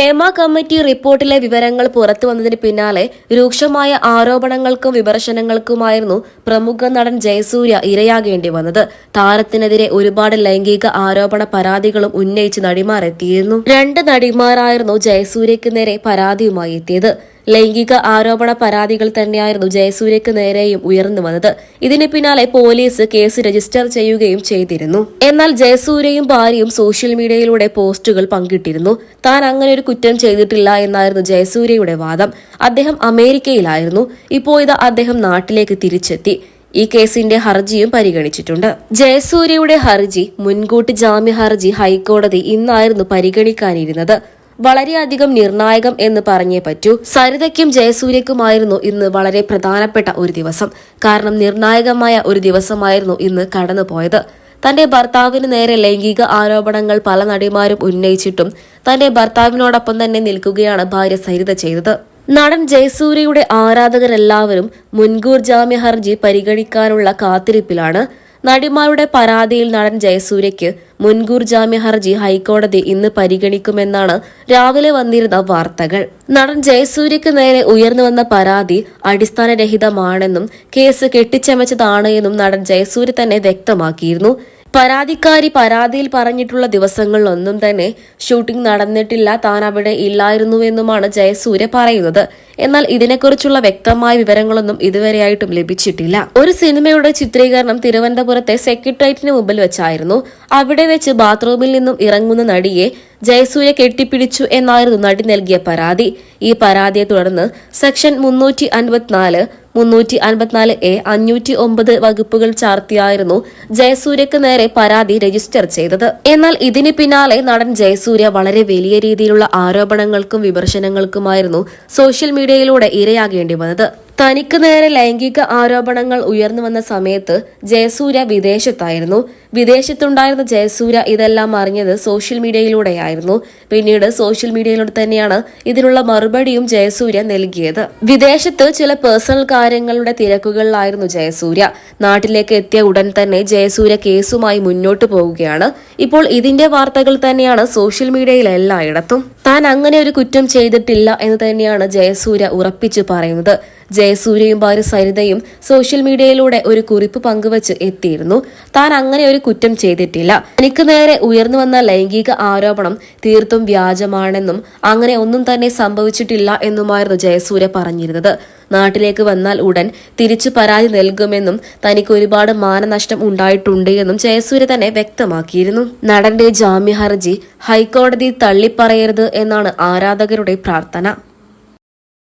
Hema committee റിപ്പോർട്ടിലെ വിവരങ്ങൾ പുറത്തു വന്നതിന് പിന്നാലെ രൂക്ഷമായ ആരോപണങ്ങൾക്കും വിമർശനങ്ങൾക്കുമായിരുന്നു പ്രമുഖ നടൻ ജയസൂര്യ ഇരയാകേണ്ടി വന്നത്. താരത്തിനെതിരെ ഒരുപാട് ലൈംഗിക ആരോപണ പരാതികളും ഉന്നയിച്ച് നടിമാർ എത്തിയിരുന്നു. രണ്ട് നടിമാരായിരുന്നു ജയസൂര്യക്ക് നേരെ പരാതിയുമായി എത്തിയത്. ലൈംഗിക ആരോപണ പരാതികൾ തന്നെയായിരുന്നു ജയസൂര്യക്ക് നേരെയും ഉയർന്നു വന്നത്. ഇതിന് പിന്നാലെ പോലീസ് കേസ് രജിസ്റ്റർ ചെയ്യുകയും ചെയ്തിരുന്നു. എന്നാൽ ജയസൂര്യയും ഭാര്യയും സോഷ്യൽ മീഡിയയിലൂടെ പോസ്റ്റുകൾ പങ്കിട്ടിരുന്നു. താൻ അങ്ങനെ ഒരു കുറ്റം ചെയ്തിട്ടില്ല എന്നായിരുന്നു ജയസൂര്യയുടെ വാദം. അദ്ദേഹം അമേരിക്കയിലായിരുന്നു. ഇപ്പോൾ ഇത് അദ്ദേഹം നാട്ടിലേക്ക് തിരിച്ചെത്തി. ഈ കേസിന്റെ ഹർജിയും പരിഗണിച്ചിട്ടുണ്ട്. ജയസൂര്യയുടെ ഹർജി മുൻകൂട്ടി ജാമ്യ ഹർജി ഹൈക്കോടതി ഇന്നായിരുന്നു പരിഗണിക്കാനിരുന്നത്. വളരെയധികം നിർണായകം എന്ന് പറഞ്ഞേ പറ്റൂ. സരിതയ്ക്കും ജയസൂര്യക്കുമായിരുന്നു ഇന്ന് വളരെ പ്രധാനപ്പെട്ട ഒരു ദിവസം. കാരണം നിർണായകമായ ഒരു ദിവസമായിരുന്നു ഇന്ന് കടന്നുപോയത്. തന്റെ ഭർത്താവിന് നേരെ ലൈംഗിക ആരോപണങ്ങൾ പല നടിമാരും ഉന്നയിച്ചിട്ടും തന്റെ ഭർത്താവിനോടൊപ്പം തന്നെ നിൽക്കുകയാണ് ഭാര്യ സരിത ചെയ്തത്. നടൻ ജയസൂര്യയുടെ ആരാധകരെല്ലാവരും മുൻകൂർ ജാമ്യ ഹർജി പരിഗണിക്കാനുള്ള കാത്തിരിപ്പിലാണ് നടിമാരുടെ പരാതിയിൽ നടൻ ജയസൂര്യയ്ക്ക് മുൻകൂർ ജാമ്യ ഹർജി ഹൈക്കോടതി ഇന്ന് പരിഗണിക്കുമെന്നാണ് രാവിലെ വന്നിരുന്ന വാർത്തകൾ. നടൻ ജയസൂര്യക്ക് നേരെ ഉയർന്നു വന്ന പരാതി അടിസ്ഥാനരഹിതമാണെന്നും കേസ് കെട്ടിച്ചമച്ചതാണ് എന്നും നടൻ ജയസൂര്യ തന്നെ വ്യക്തമാക്കിയിരുന്നു. പരാതിക്കാരി പരാതിയിൽ പറഞ്ഞിട്ടുള്ള ദിവസങ്ങളിലൊന്നും തന്നെ ഷൂട്ടിംഗ് നടന്നിട്ടില്ല താൻ അവിടെ ഇല്ലായിരുന്നുവെന്നുമാണ് ജയസൂര്യ പറയുന്നത്. എന്നാൽ ഇതിനെക്കുറിച്ചുള്ള വ്യക്തമായ വിവരങ്ങളൊന്നും ഇതുവരെയായിട്ടും ലഭിച്ചിട്ടില്ല. ഒരു സിനിമയുടെ ചിത്രീകരണം തിരുവനന്തപുരത്തെ സെക്രട്ടേറിയറ്റിന് മുമ്പിൽ വെച്ചായിരുന്നു. അവിടെ വെച്ച് ബാത്റൂമിൽ നിന്നും ഇറങ്ങുന്ന നടിയെ ജയസൂര്യ കെട്ടിപ്പിടിച്ചു എന്നായിരുന്നു നടി നൽകിയ പരാതി. ഈ പരാതിയെ തുടർന്ന് സെക്ഷൻ മുന്നൂറ്റി അൻപത്തിനാല് മുന്നൂറ്റി അൻപത്തിനാല് എ അഞ്ഞൂറ്റി ഒമ്പത് വകുപ്പുകൾ ചാർത്തിയായിരുന്നു ജയസൂര്യക്ക് നേരെ പരാതി രജിസ്റ്റർ ചെയ്തത്. എന്നാൽ ഇതിന് പിന്നാലെ നടൻ ജയസൂര്യ വളരെ വലിയ രീതിയിലുള്ള ആരോപണങ്ങൾക്കും വിമർശനങ്ങൾക്കുമായിരുന്നു സോഷ്യൽ മീഡിയയിലൂടെ ഇരയാകേണ്ടി വന്നത്. തനിക്ക് നേരെ ലൈംഗിക ആരോപണങ്ങൾ ഉയർന്നു വന്ന സമയത്ത് ജയസൂര്യ വിദേശത്തായിരുന്നു. വിദേശത്തുണ്ടായിരുന്ന ജയസൂര്യ ഇതെല്ലാം അറിഞ്ഞത് സോഷ്യൽ മീഡിയയിലൂടെയായിരുന്നു. പിന്നീട് സോഷ്യൽ മീഡിയയിലൂടെ തന്നെയാണ് ഇതിനുള്ള മറുപടിയും ജയസൂര്യ നൽകിയത്. വിദേശത്ത് ചില പേഴ്സണൽ കാര്യങ്ങളുടെ തിരക്കുകളിലായിരുന്നു ജയസൂര്യ. നാട്ടിലേക്ക് എത്തിയ ഉടൻ തന്നെ ജയസൂര്യ കേസുമായി മുന്നോട്ട് പോവുകയാണ്. ഇപ്പോൾ ഇതിന്റെ വാർത്തകൾ തന്നെയാണ് സോഷ്യൽ മീഡിയയിൽ എല്ലായിടത്തും. താൻ അങ്ങനെ ഒരു കുറ്റം ചെയ്തിട്ടില്ല എന്ന് തന്നെയാണ് ജയസൂര്യ ഉറപ്പിച്ചു പറയുന്നത്. ജയസൂര്യയും ഭാര്യ സരിതയും സോഷ്യൽ മീഡിയയിലൂടെ ഒരു കുറിപ്പ് പങ്കുവച്ച് എത്തിയിരുന്നു. താൻ അങ്ങനെ ഒരു കുറ്റം ചെയ്തിട്ടില്ല. തനിക്ക് നേരെ ഉയർന്നു വന്ന ലൈംഗിക ആരോപണം തീർത്തും വ്യാജമാണെന്നും അങ്ങനെ ഒന്നും തന്നെ സംഭവിച്ചിട്ടില്ല എന്നുമായിരുന്നു ജയസൂര്യ പറഞ്ഞിരുന്നത്. നാട്ടിലേക്ക് വന്നാൽ ഉടൻ തിരിച്ചു പരാതി നൽകുമെന്നും തനിക്ക് ഒരുപാട് മാനനഷ്ടം ഉണ്ടായിട്ടുണ്ട് എന്നും ജയസൂര്യ തന്നെ വ്യക്തമാക്കിയിരുന്നു. നടന്റെ ജാമ്യ ഹർജി ഹൈക്കോടതി തള്ളിപ്പറയരുത് എന്നാണ് ആരാധകരുടെ പ്രാർത്ഥന.